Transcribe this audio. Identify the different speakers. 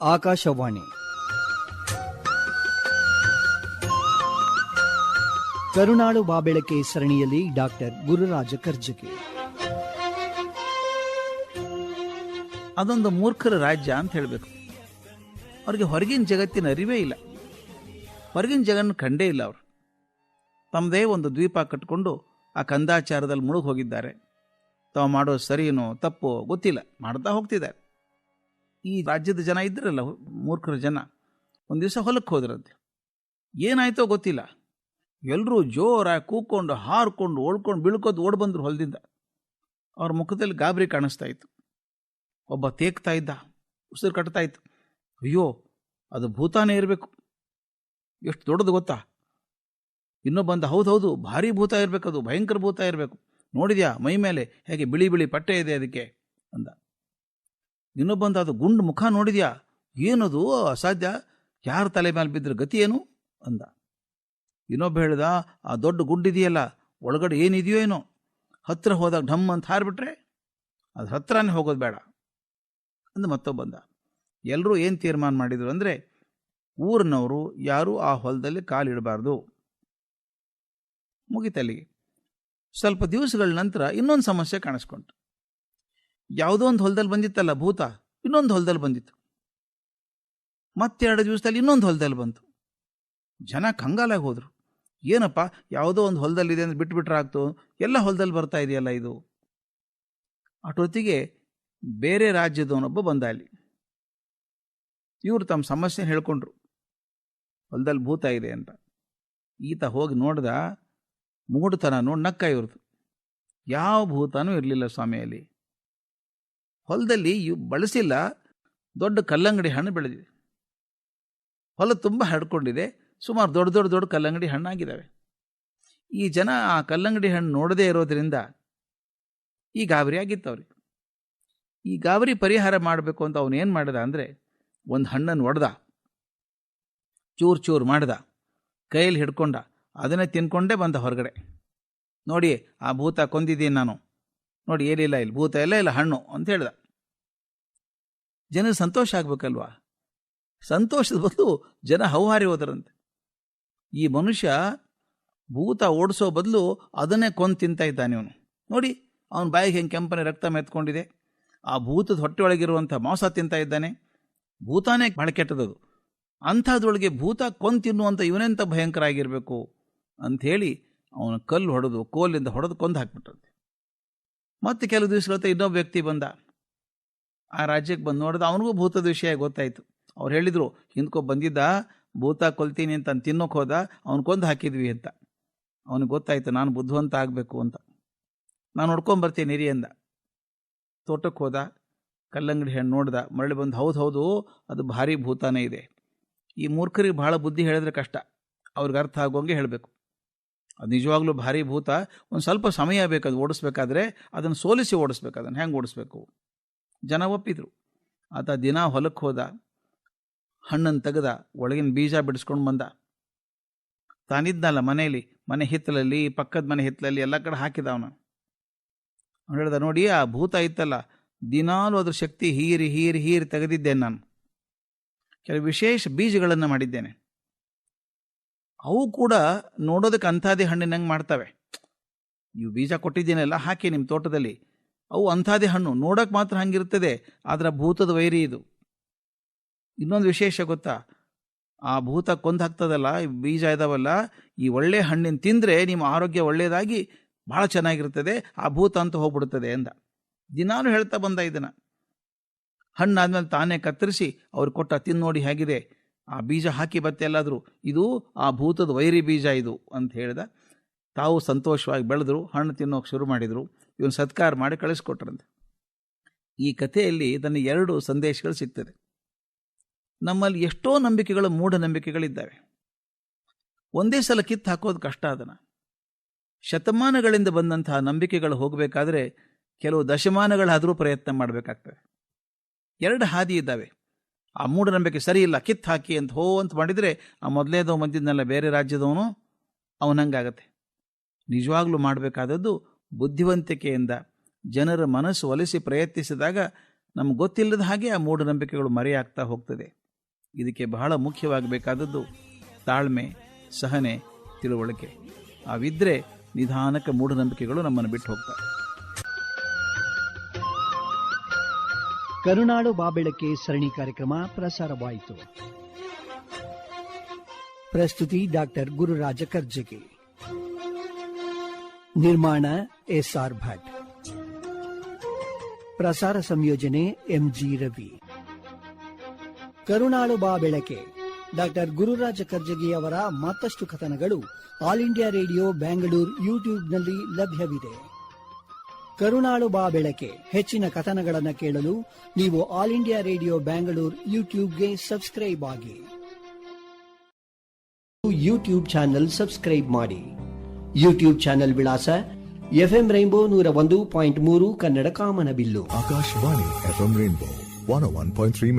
Speaker 1: ಆಕಾಶವಾಣಿ. ಕರುಣಾಳು ಬಾಬೆಳಕೆ ಸರಣಿಯಲ್ಲಿ ಡಾಕ್ಟರ್ ಗುರುರಾಜ ಕರ್ಜಗಿ
Speaker 2: ಅದೊಂದು ಮೂರ್ಖರ ರಾಜ್ಯ ಅಂತ ಹೇಳಬೇಕು. ಅವ್ರಿಗೆ ಹೊರಗಿನ ಜಗತ್ತಿನ ಅರಿವೇ ಇಲ್ಲ. ಹೊರಗಿನ ಜಗನ್ನ ಕಂಡೇ ಇಲ್ಲ ಅವರು. ತಮ್ಮದೇ ಒಂದು ದ್ವೀಪ ಕಟ್ಕೊಂಡು ಆ ಕಂದಾಚಾರದಲ್ಲಿ ಮುಳುಗಿ ಹೋಗಿದ್ದಾರೆ ತಾವು ಮಾಡೋ ಸರಿನೋ ತಪ್ಪೋ ಗೊತ್ತಿಲ್ಲ. ಮಾಡ್ತಾ ಹೋಗ್ತಿದ್ದಾರೆ. ಈ ರಾಜ್ಯದ ಜನ ಇದ್ರಲ್ಲ, ಮೂರ್ಖರ ಜನ, ಒಂದು ದಿವಸ ಹೊಲಕ್ಕೆ ಹೋದ್ರಂತೆ. ಏನಾಯ್ತೋ ಗೊತ್ತಿಲ್ಲ. ಎಲ್ಲರೂ ಜೋರಾಗಿ ಕೂಕೊಂಡು, ಹಾರ್ಕೊಂಡು, ಓಡ್ಕೊಂಡು ಬೀಳ್ಕೋದು ಓಡ್ ಬಂದರು ಹೊಲದಿಂದ. ಅವ್ರ ಮುಖದಲ್ಲಿ ಗಾಬರಿ ಕಾಣಿಸ್ತಾ ಇತ್ತು. ಒಬ್ಬ ತೇಕ್ತಾ ಇದ್ದ, ಉಸಿರು ಕಟ್ತಾ ಇತ್ತು. ಅಯ್ಯೋ, ಅದು ಭೂತಾನೇ ಇರಬೇಕು. ಎಷ್ಟು ದೊಡ್ಡದು ಗೊತ್ತಾ? ಇನ್ನೊಬ್ಬಂದ ಹೌದು ಹೌದು, ಭಾರಿ ಭೂತ ಇರಬೇಕು ಅದು ಭಯಂಕರ ಭೂತ ಇರಬೇಕು. ನೋಡಿದ್ಯಾ ಮೈ ಮೇಲೆ ಹೇಗೆ ಬಿಳಿ ಬಿಳಿ ಪಟ್ಟೆ ಇದೆ ಅದಕ್ಕೆ? ಅಂದ. ಇನ್ನೊಬ್ಬಂದ ಅದು ಗುಂಡು ಮುಖ ನೋಡಿದ್ಯಾ? ಏನದು ಅಸಾಧ್ಯ? ಯಾರ ತಲೆ ಮೇಲೆ ಬಿದ್ದರೆ ಗತಿ ಏನು? ಅಂದ. ಇನ್ನೊಬ್ಬ ಹೇಳ್ದ, ಆ ದೊಡ್ಡ ಗುಂಡಿದೆಯಲ್ಲ, ಒಳಗಡೆ ಏನಿದೆಯೋ ಏನೋ? ಹತ್ರ ಹೋದಾಗ ಢಮ್ ಅಂತ ಹಾರಿಬಿಟ್ರೆ ಅದು ಹತ್ರನೇ ಹೋಗೋದು ಬೇಡ. ಅಂದು ಮತ್ತೊಬ್ಬಂದ ಎಲ್ಲರೂ ಏನು ತೀರ್ಮಾನ ಮಾಡಿದ್ರು ಅಂದರೆ, ಊರಿನವರು ಯಾರೂ ಆ ಹೊಲದಲ್ಲಿ ಕಾಲಿಡಬಾರ್ದು ಮುಗಿತಲ್ಲಿಗೆ ಸ್ವಲ್ಪ ದಿವಸಗಳ ನಂತರ ಇನ್ನೊಂದು ಸಮಸ್ಯೆ ಕಾಣಿಸ್ಕೊಂತು. ಯಾವುದೋ ಒಂದು ಹೊಲದಲ್ಲಿ ಬಂದಿತ್ತಲ್ಲ ಭೂತ, ಇನ್ನೊಂದು ಹೊಲದಲ್ಲಿ ಬಂದಿತ್ತು. ಮತ್ತೆರಡು ದಿವಸದಲ್ಲಿ ಇನ್ನೊಂದು ಹೊಲದಲ್ಲಿ ಬಂತು. ಜನ ಕಂಗಾಲಾಗಿ ಹೋದರು. ಏನಪ್ಪ, ಯಾವುದೋ ಒಂದು ಹೊಲದಲ್ಲಿದೆ ಅಂತ ಬಿಟ್ಬಿಟ್ರೆ ಆಗ್ತು? ಎಲ್ಲ ಹೊಲದಲ್ಲಿ ಬರ್ತಾ ಇದೆಯಲ್ಲ ಇದು? ಅಟೊತ್ತಿಗೆ ಬೇರೆ ರಾಜ್ಯದವನೊಬ್ಬ ಬಂದ ಅಲ್ಲಿ. ಇವರು ತಮ್ಮ ಸಮಸ್ಯೆ ಹೇಳ್ಕೊಂಡ್ರು. ಹೊಲದಲ್ಲಿ ಭೂತ ಇದೆ ಅಂತ. ಈತ ಹೋಗಿ ನೋಡ್ದ ಮೂಡುತನ ನೋಡಿ ನಕ್ಕ ಇವ್ರದ್ದು ಯಾವ ಭೂತನೂ ಇರಲಿಲ್ಲ ಸ್ವಾಮಿಯಲ್ಲಿ ಹೊಲದಲ್ಲಿ ಬಳಸಿಲ್ಲ ದೊಡ್ಡ ಕಲ್ಲಂಗಡಿ ಹಣ್ಣು ಬೆಳೆದಿದೆ. ಹೊಲ ತುಂಬ ಹರಡ್ಕೊಂಡಿದೆ ಸುಮಾರು ದೊಡ್ಡ ದೊಡ್ಡ ದೊಡ್ಡ ಕಲ್ಲಂಗಡಿ ಹಣ್ಣಾಗಿದ್ದಾವೆ ಈ ಜನ ಆ ಕಲ್ಲಂಗಡಿ ಹಣ್ಣು ನೋಡದೇ ಇರೋದ್ರಿಂದ ಈ ಗಾಬರಿ ಆಗಿತ್ತು ಅವ್ರಿಗೆ. ಈ ಗಾಬರಿ ಪರಿಹಾರ ಮಾಡಬೇಕು ಅಂತ ಅವನು ಏನು ಮಾಡ್ದ ಅಂದರೆ, ಒಂದು ಹಣ್ಣನ್ನು ಒಡೆದ, ಚೂರು ಚೂರು ಮಾಡ್ದ, ಕೈಯಲ್ಲಿ ಹಿಡ್ಕೊಂಡ, ಅದನ್ನೇ ತಿನ್ಕೊಂಡೇ ಬಂದ ಹೊರಗಡೆ. ನೋಡಿ ಆ ಭೂತ ಕೊಂದಿದ್ದೀನಿ ನಾನು. ನೋಡಿ, ಏನಿಲ್ಲ ಇಲ್ಲಿ, ಭೂತ ಎಲ್ಲ ಇಲ್ಲ, ಹಣ್ಣು ಅಂತ ಹೇಳ್ದ. ಜನರಿಗೆ ಸಂತೋಷ ಆಗ್ಬೇಕಲ್ವಾ? ಸಂತೋಷದ ಬದಲು ಜನ ಹೌಹಾರಿ ಹೋದರಂತೆ. ಈ ಮನುಷ್ಯ ಭೂತ ಓಡಿಸೋ ಬದಲು ಅದನ್ನೇ ಕೊಂದು ತಿಂತಾ ಇದ್ದಾನೆ ಇವನು. ನೋಡಿ, ಅವನ ಬಾಯಿಗೆ ಹೆಂಗೆ ಕೆಂಪನೆ ರಕ್ತ ಮೆತ್ಕೊಂಡಿದೆ. ಆ ಭೂತದ ಹೊಟ್ಟೆಯೊಳಗಿರುವಂಥ ಮಾಂಸ ತಿಂತಾ ಇದ್ದಾನೆ. ಭೂತಾನೇ ಬಹಳ ಕೆಟ್ಟದದು. ಅಂಥದ್ರೊಳಗೆ ಭೂತ ಕೊಂದು ತಿನ್ನುವಂಥ ಇವನೆಂಥ ಭಯಂಕರ ಆಗಿರಬೇಕು ಅಂಥೇಳಿ ಅವನ ಕಲ್ಲು ಹೊಡೆದು, ಕೋಲಿಂದ ಹೊಡೆದು ಕೊಂದು ಹಾಕ್ಬಿಟ್ಟಂತೆ ಮತ್ತೆ ಕೆಲವು ದಿವಸಗಳ ಇನ್ನೊಬ್ಬ ವ್ಯಕ್ತಿ ಬಂದ. ಆ ರಾಜ್ಯಕ್ಕೆ ಬಂದು ನೋಡಿದ ಅವನಿಗೂ ಭೂತದ ವಿಷಯ ಗೊತ್ತಾಯಿತು. ಅವ್ರು ಹೇಳಿದರು, ಹಿಂದ್ಕೊ ಬಂದಿದ್ದ, ಭೂತ ಕೊಲ್ತೀನಿ ಅಂತ ತಿನ್ನೋಕೆ ಹೋದ, ಅವ್ನು ಕೊಂದು ಹಾಕಿದ್ವಿ ಅಂತ. ಅವನಿಗೆ ಗೊತ್ತಾಯ್ತು, ನಾನು ಬುದ್ಧಿವಂತ ಆಗಬೇಕು ಅಂತ. ನಾನು ನೋಡ್ಕೊಂಬರ್ತೀನಿ ಹಿರಿ ಅಂದ. ತೋಟಕ್ಕೆ ಹೋದ, ಕಲ್ಲಂಗಡಿ ಹೆಣ್ಣು ನೋಡ್ದ, ಮರಳಿ ಬಂದು, ಹೌದು ಹೌದು, ಅದು ಭಾರಿ ಭೂತಾನೇ ಇದೆ. ಈ ಮೂರ್ಖರಿಗೆ ಭಾಳ ಬುದ್ಧಿ ಹೇಳಿದ್ರೆ ಕಷ್ಟ. ಅವ್ರಿಗೆ ಅರ್ಥ ಆಗೋಂಗೆ ಹೇಳಬೇಕು. ಅದು ನಿಜವಾಗ್ಲೂ ಭಾರಿ ಭೂತ, ಒಂದು ಸ್ವಲ್ಪ ಸಮಯ ಬೇಕು, ಅದು ಓಡಿಸ್ಬೇಕಾದ್ರೆ ಅದನ್ನು ಸೋಲಿಸಿ ಓಡಿಸ್ಬೇಕು, ಅದನ್ನು ಹೆಂಗೆ ಓಡಿಸ್ಬೇಕು? ಜನ ಒಪ್ಪಿದ್ರು. ಆತ ದಿನ ಹೊಲಕ್ಕೆ ಹೋದ. ಹಣ್ಣನ್ನು ತೆಗೆದ. ಒಳಗಿನ ಬೀಜ ಬಿಡಿಸ್ಕೊಂಡು ಬಂದ. ತಾನಿದ್ನಲ್ಲ ಮನೆಯಲ್ಲಿ ಮನೆ ಹಿತ್ತಲಲ್ಲಿ, ಪಕ್ಕದ ಮನೆ ಹಿತ್ತಲಲ್ಲಿ ಎಲ್ಲ ಕಡೆ ಹಾಕಿದ ಅವನು. ಹೇಳ್ದ, ನೋಡಿ, ಆ ಭೂತ ಇತ್ತಲ್ಲ ದಿನಾಲೂ ಅದ್ರ ಶಕ್ತಿ ಹೀರಿ ಹೀರಿ ಹೀರಿ ತೆಗೆದಿದ್ದೇನೆ ನಾನು. ಕೆಲವು ವಿಶೇಷ ಬೀಜಗಳನ್ನು ಮಾಡಿದ್ದೇನೆ. ಅವು ಕೂಡ ನೋಡೋದಕ್ಕೆ ಅಂಥದೇ ಹಣ್ಣಿನಂಗೆ ಮಾಡ್ತವೆ. ನೀವು ಬೀಜ ಕೊಟ್ಟಿದ್ದೀನಲ್ಲ, ಹಾಕಿ ನಿಮ್ಮ ತೋಟದಲ್ಲಿ. ಅವು ಅಂಥಾದೇ ಹಣ್ಣು. ನೋಡೋಕೆ ಮಾತ್ರ ಹಂಗಿರ್ತದೆ, ಆದರೆ ಭೂತದ ವೈರಿ ಇದು. ಇನ್ನೊಂದು ವಿಶೇಷ ಗೊತ್ತಾ? ಆ ಭೂತ ಕೊಂದು ಹಾಕ್ತದಲ್ಲ ಬೀಜ ಇದಾವಲ್ಲ, ಈ ಒಳ್ಳೆ ಹಣ್ಣಿನ ತಿಂದರೆ ನಿಮ್ಮ ಆರೋಗ್ಯ ಒಳ್ಳೆಯದಾಗಿ ಭಾಳ ಚೆನ್ನಾಗಿರ್ತದೆ, ಆ ಭೂತ ಅಂತ ಹೋಗ್ಬಿಡ್ತದೆ ಎಂದ ದಿನಾನು ಹೇಳ್ತಾ ಬಂದ ಇದನ್ನು. ಹಣ್ಣಾದ್ಮೇಲೆ ತಾನೇ ಕತ್ತರಿಸಿ ಅವ್ರು ಕೊಟ್ಟ ತಿಂದು ನೋಡಿ ಹೇಗಿದೆ. ಆ ಬೀಜ ಹಾಕಿ ಬತ್ತೆ ಎಲ್ಲಾದರೂ, ಇದು ಆ ಭೂತದ ವೈರಿ ಬೀಜ ಇದು ಅಂತ ಹೇಳಿದ. ತಾವು ಸಂತೋಷವಾಗಿ ಬೆಳೆದ್ರು, ಹಣ್ಣು ತಿನ್ನೋಕೆ ಶುರು ಮಾಡಿದರು. ಇವನು ಸತ್ಕಾರ ಮಾಡಿ ಕಳಿಸ್ಕೊಟ್ರಂತೆ. ಈ ಕಥೆಯಲ್ಲಿ ಇದನ್ನು ಎರಡು ಸಂದೇಶಗಳು ಸಿಗ್ತದೆ. ನಮ್ಮಲ್ಲಿ ಎಷ್ಟೋ ನಂಬಿಕೆಗಳು ಮೂಢನಂಬಿಕೆಗಳಿದ್ದಾವೆ ಒಂದೇ ಸಲ ಕಿತ್ತು ಹಾಕೋದು ಕಷ್ಟ ಅದನ್ನು ಶತಮಾನಗಳಿಂದ ಬಂದಂತಹ ನಂಬಿಕೆಗಳು ಹೋಗಬೇಕಾದ್ರೆ ಕೆಲವು ದಶಮಾನಗಳಾದರೂ ಪ್ರಯತ್ನ ಮಾಡಬೇಕಾಗ್ತದೆ. ಎರಡು ಹಾದಿ ಇದ್ದಾವೆ. ಆ ಮೂಢನಂಬಿಕೆ ಸರಿ ಇಲ್ಲ, ಕಿತ್ತು ಹಾಕಿ ಅಂತ ಹೋ ಅಂತ ಮಾಡಿದರೆ ಆ ಮೊದಲೇದವ ಬಂದಿದ್ನಲ್ಲ ಬೇರೆ ರಾಜ್ಯದವನು, ಅವನಂಗಾಗತ್ತೆ. ನಿಜವಾಗ್ಲೂ ಮಾಡಬೇಕಾದದ್ದು ಬುದ್ಧಿವಂತಿಕೆಯಿಂದ ಜನರ ಮನಸ್ಸು ಒಲಿಸಿ ಪ್ರಯತ್ನಿಸಿದಾಗ ನಮ್ಗೆ ಗೊತ್ತಿಲ್ಲದ ಹಾಗೆ ಆ ಮೂಢನಂಬಿಕೆಗಳು ಮರೆಯಾಗ್ತಾ ಹೋಗ್ತದೆ. ಇದಕ್ಕೆ ಬಹಳ ಮುಖ್ಯವಾಗಬೇಕಾದದ್ದು ತಾಳ್ಮೆ, ಸಹನೆ, ತಿಳುವಳಿಕೆ. ಅವಿದ್ರೆ ನಿಧಾನಕ್ಕೆ ಮೂಢನಂಬಿಕೆಗಳು ನಮ್ಮನ್ನು ಬಿಟ್ಟು ಹೋಗ್ತವೆ.
Speaker 1: ಕರುನಾಡು ಬಾಬೆಳಕೆ ಸರಣಿ ಕಾರ್ಯಕ್ರಮ ಪ್ರಸಾರವಾಯಿತು. ಪ್ರಸ್ತುತಿ ಡಾಕ್ಟರ್ ಗುರುರಾಜ ಕರ್ಜಗಿ. ನಿರ್ಮಾಣ ಎಸ್ಆರ್ ಭಟ್. ಪ್ರಸಾರ ಸಂಯೋಜನೆ ಎಂಜಿ ರವಿ. ಕರುಣಾಳು ಬಾ ಬೆಳಕೆ. ಡಾಕ್ಟರ್ ಗುರುರಾಜ ಕರ್ಜಗಿ ಅವರ ಮತ್ತಷ್ಟು ಕಥನಗಳು ಆಲ್ ಇಂಡಿಯಾ ರೇಡಿಯೋ ಬ್ಯಾಂಗಳೂರು ಯೂಟ್ಯೂಬ್ನಲ್ಲಿ ಲಭ್ಯವಿದೆ. ಕರುಣಾಳು ಬಾ ಬೆಳಕೆ ಹೆಚ್ಚಿನ ಕಥನಗಳನ್ನು ಕೇಳಲು ನೀವು ಆಲ್ ಇಂಡಿಯಾ ರೇಡಿಯೋ ಬ್ಯಾಂಗಳೂರು ಯೂಟ್ಯೂಬ್ಗೆ ಸಬ್ಸ್ಕ್ರೈಬ್ ಆಗಿ. ಯೂಟ್ಯೂಬ್ ಚಾನೆಲ್ ಸಬ್ಸ್ಕ್ರೈಬ್ ಮಾಡಿ. ಯೂಟ್ಯೂಬ್ ಚಾನೆಲ್ ವಿಳಾಸ ಎಫ್ಎಂ ರೈನ್ಬೋ ನೂರ ಒಂದು ಪಾಯಿಂಟ್ ಮೂರು ಕನ್ನಡ ಕಾಮನಬಿಲ್ಲು
Speaker 3: ಒನ್ ಒನ್ ಪಾಯಿಂಟ್ 101.3